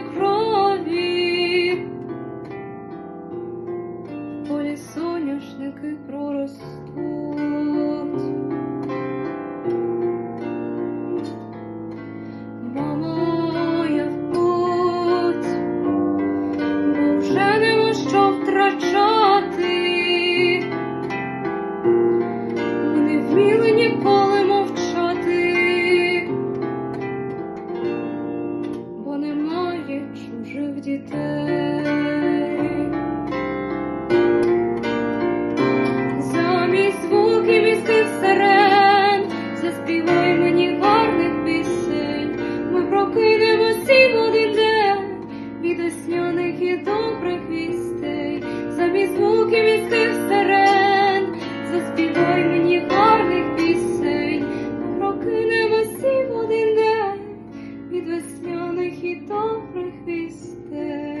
крові, полі соняшники проростуть. дітей, замість звуки містих сирен, заспівай мені пісень, ми прокинемося в один день і добрих вістей, замість звуки містих. έχει τον Χριστέ.